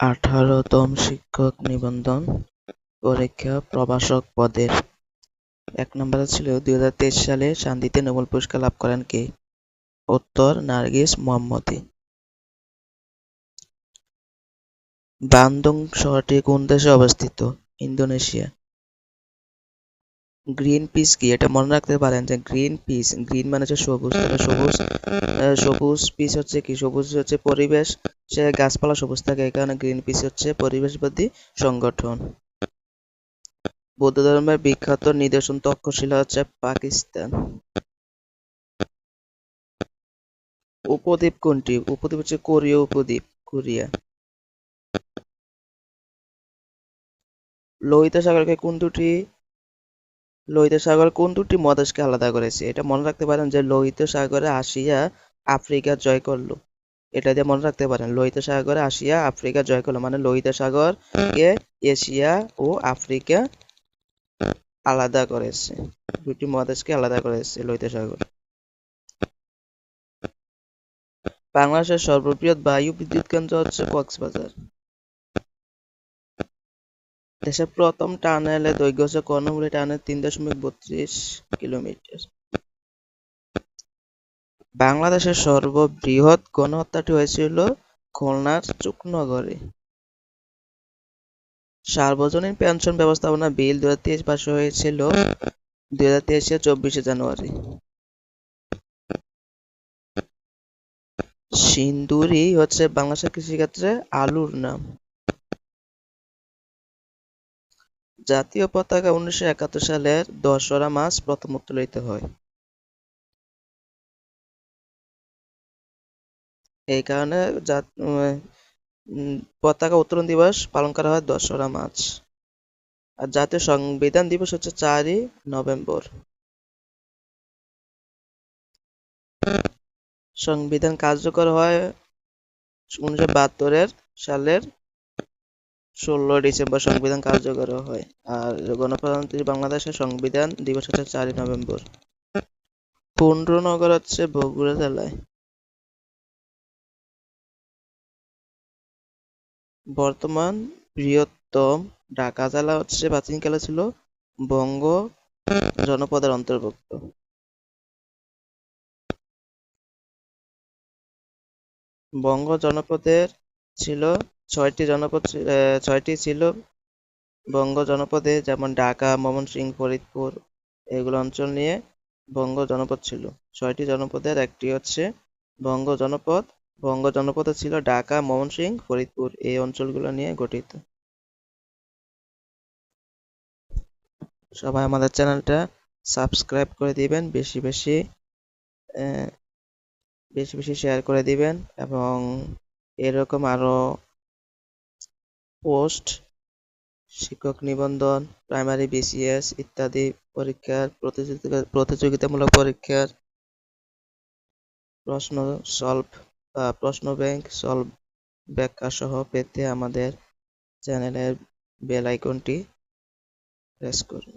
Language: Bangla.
আঠারোতম শিক্ষক নিবন্ধন পরীক্ষা প্রভাষক পদের। এক নম্বরে ছিল দুই সালে শান্তিতে নোবেল পুরস্কার লাভ করেন কে? উত্তর, নার্গিস মোহাম্মদী। বান্দং শহরটি কোন দেশে অবস্থিত? ইন্দোনেশিয়া। গ্রিন পিস কি? এটা মনে রাখতে পারেন যে গ্রিন পিস গ্রিন মানে হচ্ছে সবুজ সবুজ সবুজ পিস হচ্ছে কি? সবুজ হচ্ছে পরিবেশ সে গাছপালা সবুজ থাকে, এই কারণে গ্রিন পিস হচ্ছে পরিবেশবাদী সংগঠন। বৌদ্ধ ধর্মের বিখ্যাত নিদর্শন তক্ষশিলা হচ্ছে পাকিস্তান। উপদ্বীপ কোনটি? উপদ্বীপ হচ্ছে কোরীয় উপদ্বীপ, কোরিয়া। লোহিত সাগরকে কোন দুটি, লোহিত সাগর কোন দুটি মহাদেশকে আলাদা করেছে? এটা মনে রাখতে পারেন যে লোহিত সাগরে আসিয়া আফ্রিকা জয় করল। এটা দিয়ে মনে রাখতে পারেন, লোহিত সাগরে আসিয়া আফ্রিকা জয় করল। মানে লোহিত সাগর কে এশিয়া ও আফ্রিকা আলাদা করেছে। দুটি মহাদেশকে আলাদা করেছে লোহিত সাগর। বাংলাদেশের সর্ববৃহৎ বায়ু বিদ্যুৎ কেন্দ্র হচ্ছে কক্সবাজার। দেশের প্রথম টানেলের দৈর্ঘ্য হচ্ছে কর্ণমূলী টানেল তিন দশমিক বত্রিশ কিলোমিটার। বাংলাদেশের সর্ববৃহৎ গণহত্যাটি হয়েছিল খুলনার চুকনগরে। সার্বজনীন পেনশন ব্যবস্থাপনা বিল দু হাজার তেইশ পাশ হয়েছিল দুই হাজার তেইশে চব্বিশে জানুয়ারি। সিন্দুরি হচ্ছে বাংলাদেশের কৃষিক্ষেত্রে আলুর নাম। জাতীয় পতাকা উনিশশো একাত্তর সালের দশরা মাস প্রথম উত্তোলিত হয়। এই কারণে পতাকা উত্তোলন দিবস পালন করা হয় দশরা মার্চ আর জাতীয় সংবিধান দিবস হচ্ছে চারই নভেম্বর। সংবিধান কার্যকর হয় উনিশশো বাহাত্তরের সালের ষোলো ডিসেম্বর সংবিধান কার্যকর হয়। আর গণপ্রজাতন্ত্রী বাংলাদেশের সংবিধান দিবস হচ্ছে চারই নভেম্বর। পুন্ড্রনগর হচ্ছে বগুড়া জেলায়। বর্তমান বৃহত্তম ঢাকা জেলা হচ্ছে প্রাচীনকালে ছিল বঙ্গ জনপদের অন্তর্ভুক্ত। বঙ্গ জনপদের ছিল ছয়টি জনপদ ছয়টি ছিল। বঙ্গ জনপদে যেমন ঢাকা, ময়মনসিংহ, ফরিদপুর এগুলো অঞ্চল নিয়ে বঙ্গ জনপদ ছিল। ছয়টি জনপদের একটি হচ্ছে বঙ্গ জনপদ বঙ্গ জনপদ ছিল ঢাকা, ময়মনসিংহ, ফরিদপুর। এই অঞ্চলগুলো নিয়ে গঠিত। সবাই আমাদের চ্যানেলটা সাবস্ক্রাইব করে দিবেন, বেশি বেশি বেশি বেশি শেয়ার করে দিবেন এবং এরকম আরও পোস্ট, শিক্ষক নিবন্ধন, প্রাইমারি বিসিএস ইত্যাদি পরীক্ষার প্রতিযোগিতা প্রতিযোগিতামূলক পরীক্ষার প্রশ্ন সলভ বা প্রশ্ন ব্যাংক সলভ ব্যাখ্যা সহ পেতে আমাদের চ্যানেলের বেল আইকনটি প্রেস করুন।